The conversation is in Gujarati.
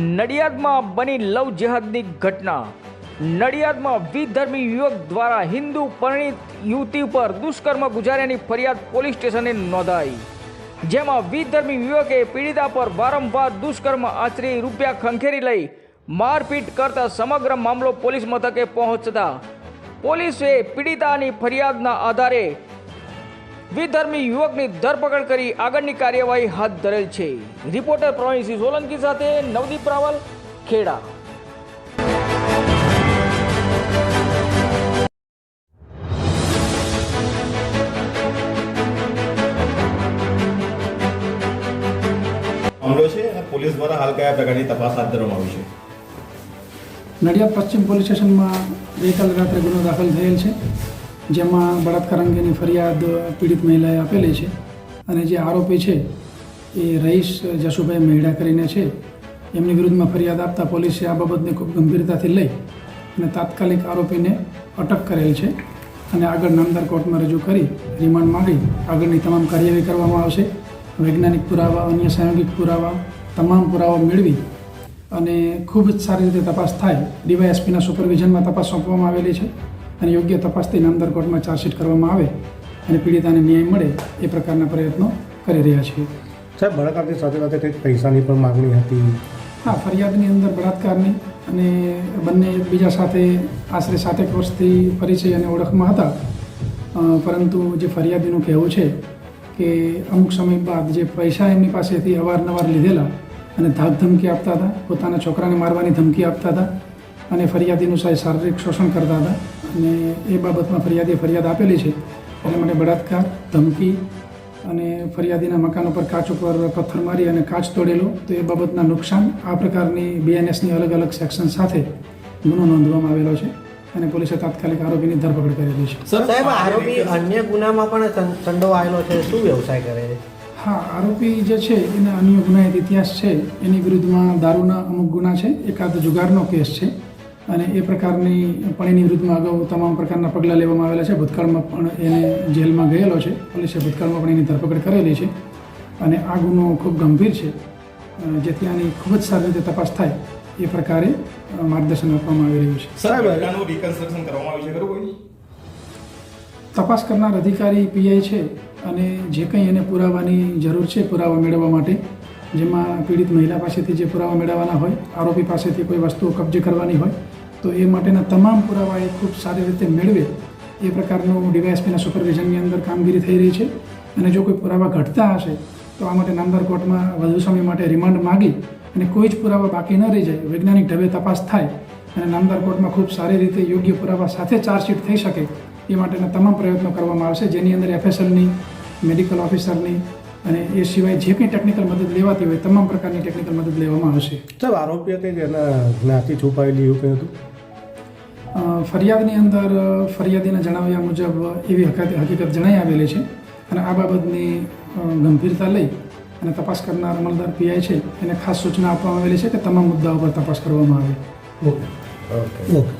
નડિયાદમાં બની લવ જેહાદની ઘટના. નડિયાદમાં વિધર્મી યુવક દ્વારા હિન્દુ પરિણીત યુવતી પર દુષ્કર્મ ગુજાર્યાની ફરિયાદ પોલીસ સ્ટેશને નોંધાઈ. જેમાં વિધર્મી યુવકે પીડિતા પર વારંવાર દુષ્કર્મ આચરી રૂપિયા ખંખેરી લઈ મારપીટ કરતા સમગ્ર મામલો પોલીસ મથકે પહોંચતા. પોલીસે પીડિતાની ફરિયાદના આધારે વિધર્મી યુવકની ધરપકડ કરી આગળની કાર્યવાહી હાથ ધરેલ છે. રિપોર્ટર પ્રવીણસિંહ સોલંકી સાથે નવદીપ રાવલ ખેડા. મામલો છે અને પોલીસ દ્વારા હાલ કયા પ્રકારની તપાસ હાથ ધરવામાં આવી છે? નડિયાદ પશ્ચિમ પોલીસ સ્ટેશનમાં ગઈકાલે રાત્રે ગુનો દાખલ થયેલ છે. જેમાં બળાત્કાર અંગેની ફરિયાદ પીડિત મહિલાએ આપેલી છે અને જે આરોપી છે એ રહીશ જશુભાઈ મહેડા કરીને છે. એમની વિરુદ્ધમાં ફરિયાદ આપતા પોલીસે આ બાબતને ખૂબ ગંભીરતાથી લઈ અને તાત્કાલિક આરોપીને અટક કરેલ છે અને આગળ નામદાર કોર્ટમાં રજૂ કરી રિમાન્ડ માંગી આગળની તમામ કાર્યવાહી કરવામાં આવશે. વૈજ્ઞાનિક પુરાવા, અન્ય સાંયોગિક પુરાવા, તમામ પુરાવા મેળવી અને ખૂબ જ સારી રીતે તપાસ થાય ડીવાયએસપીના સુપરવિઝનમાં તપાસ સોંપવામાં આવેલી છે. અને યોગ્ય તપાસથી નામદાર કોર્ટમાં ચાર્જશીટ કરવામાં આવે અને પીડિતાને ન્યાય મળે એ પ્રકારના પ્રયત્નો કરી રહ્યા છીએ. સાહેબ બળાત્કારની સાથે સાથે કંઈક પૈસાની પણ માગણી હતી? હા ફરિયાદની અંદર બળાત્કારની અને બંને એકબીજા સાથે આશરે સાતેક વર્ષથી પરિચય અને ઓળખમાં હતા. પરંતુ જે ફરિયાદીનું કહેવું છે કે અમુક સમય બાદ જે પૈસા એમની પાસેથી અવારનવાર લીધેલા અને ધાક ધમકી આપતા હતા પોતાના છોકરાને મારવાની ધમકી આપતા હતા અને ફરિયાદીનું સાહેબ શારીરિક શોષણ કરતા હતા અને એ બાબતમાં ફરિયાદીએ ફરિયાદ આપેલી છે. એટલે મને બળાત્કાર ધમકી અને ફરિયાદીના મકાન ઉપર કાચ ઉપર પથ્થર મારી અને કાચ તોડેલો તો એ બાબતના નુકસાન આ પ્રકારની બીએનએસની અલગ અલગ સેક્શન સાથે ગુનો નોંધવામાં આવેલો છે અને પોલીસે તાત્કાલિક આરોપીની ધરપકડ કરેલી છે. સાહેબ આરોપી અન્ય ગુનામાં પણ સંડોવાયેલો છે. શું વ્યવસાય કરે છે? હા આરોપી જે છે એના અન્ય ગુનાહિત ઇતિહાસ છે. એની વિરુદ્ધમાં દારૂના અમુક ગુના છે. એકાદ જુગારનો કેસ છે. અને એ પ્રકારની પણ એની વિરુદ્ધમાં અગાઉ તમામ પ્રકારના પગલાં લેવામાં આવેલા છે. ભૂતકાળમાં પણ એને જેલમાં ગયેલો છે. પોલીસે ભૂતકાળમાં પણ એની ધરપકડ કરેલી છે. અને આ ગુનો ખૂબ ગંભીર છે. જેથી આની ખૂબ જ સારી રીતે તપાસ થાય એ પ્રકારે માર્ગદર્શન આપવામાં આવી રહ્યું છે. સાહેબ રિકન્સ્ટ્રક્શન કરવામાં આવ્યું છે ખરું તપાસ કરનાર અધિકારી પીઆઈ છે અને જે કંઈ એને પુરાવાની જરૂર છે પુરાવા મેળવવા માટે જેમાં પીડિત મહિલા પાસેથી જે પુરાવા મેળવવાના હોય, આરોપી પાસેથી કોઈ વસ્તુઓ કબજે કરવાની હોય, તો એ માટેના તમામ પુરાવા એ ખૂબ સારી રીતે મેળવે એ પ્રકારનું ડીવાયએસપીના સુપરવિઝનની અંદર કામગીરી થઈ રહી છે. અને જો કોઈ પુરાવા ઘટતા હશે, તો આ માટે નામદાર કોર્ટમાં વધુ સમય માટે રિમાન્ડ માગી અને કોઈ જ પુરાવા બાકી ન રહી જાય, વૈજ્ઞાનિક ઢબે તપાસ થાય અને નામદાર કોર્ટમાં ખૂબ સારી રીતે યોગ્ય પુરાવા સાથે ચાર્જશીટ થઈ શકે, એ માટેના તમામ પ્રયત્નો કરવામાં આવશે. જેની અંદર એફએસએલની મેડિકલ ઓફિસરની અને એ સિવાય જે કંઈ ટેકનિકલ મદદ લેવાતી હોય તમામ પ્રકારની ટેકનિકલ મદદ લેવામાં આવશે. સાહેબ આરોપીએ કંઈક એના જ્ઞાતિ છુપાયેલી એવું કંઈ હતું? ફરિયાદની અંદર ફરિયાદીના જણાવ્યા મુજબ એવી હકીકત હકીકત જણાઈ આવેલી છે અને આ બાબતની ગંભીરતા લઈ અને તપાસ કરનાર અમલદાર પીઆઈ છે એને ખાસ સૂચના આપવામાં આવેલી છે કે તમામ મુદ્દાઓ પર તપાસ કરવામાં આવે. ઓકે. ઓકે.